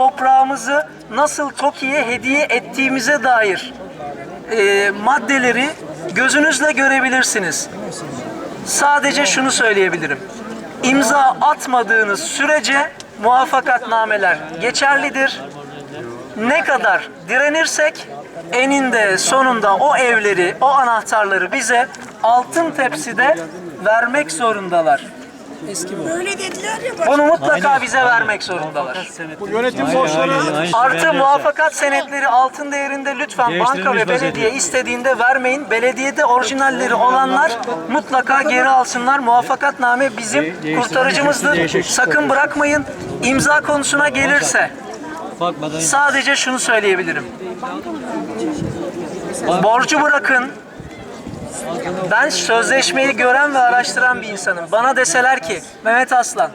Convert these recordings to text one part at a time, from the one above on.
toprağımızı nasıl TOKİ'ye hediye ettiğimize dair e, maddeleri gözünüzle görebilirsiniz. Sadece şunu söyleyebilirim. İmza atmadığınız sürece muvaffakatnameler geçerlidir. Ne kadar direnirsek eninde sonunda o evleri, o anahtarları bize altın tepside vermek zorundalar. Öyle dediler ya. Bunu mutlaka bize vermek zorundalar. Yönetim borçları Artı muvaffakat senetleri altın değerinde lütfen banka ve belediye istediğinde vermeyin. Belediyede orijinalleri olanlar mutlaka geri alsınlar. Muvaffakatname bizim kurtarıcımızdır. Sakın bırakmayın. İmza konusuna gelirse sadece şunu söyleyebilirim. Borcu bırakın. Ben sözleşmeyi gören ve araştıran bir insanım. Bana deseler ki Mehmet Aslan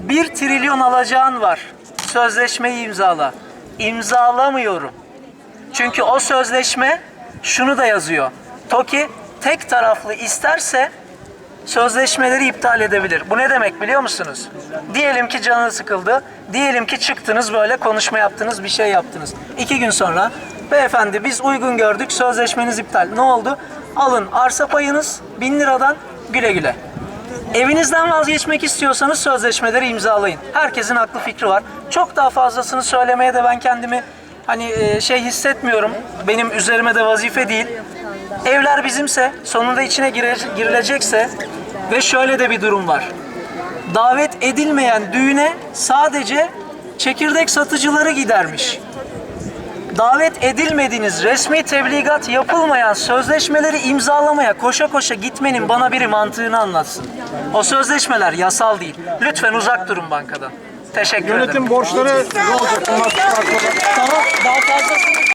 bir trilyon alacağın var. Sözleşmeyi imzala. İmzalamıyorum. Çünkü o sözleşme şunu da yazıyor. TOKİ tek taraflı isterse sözleşmeleri iptal edebilir. Bu ne demek biliyor musunuz? Diyelim ki canı sıkıldı. Diyelim ki çıktınız böyle konuşma yaptınız, bir şey yaptınız. İki gün sonra beyefendi biz uygun gördük sözleşmeniz iptal. Ne oldu? Alın arsa payınız bin liradan güle güle. Evinizden vazgeçmek istiyorsanız sözleşmeleri imzalayın. Herkesin aklı fikri var. Çok daha fazlasını söylemeye de ben kendimi hani e, şey hissetmiyorum. Benim üzerime de vazife değil. Evler bizimse, sonunda içine girilecekse ve şöyle de bir durum var. Davet edilmeyen düğüne sadece çekirdek satıcıları gidermiş davet edilmediğiniz, resmi tebligat yapılmayan sözleşmeleri imzalamaya koşa koşa gitmenin bana biri mantığını anlatsın. O sözleşmeler yasal değil. Lütfen uzak durun bankadan. Teşekkür Yönetim ederim. Yönetim borçları ne olacak? Daha fazlasını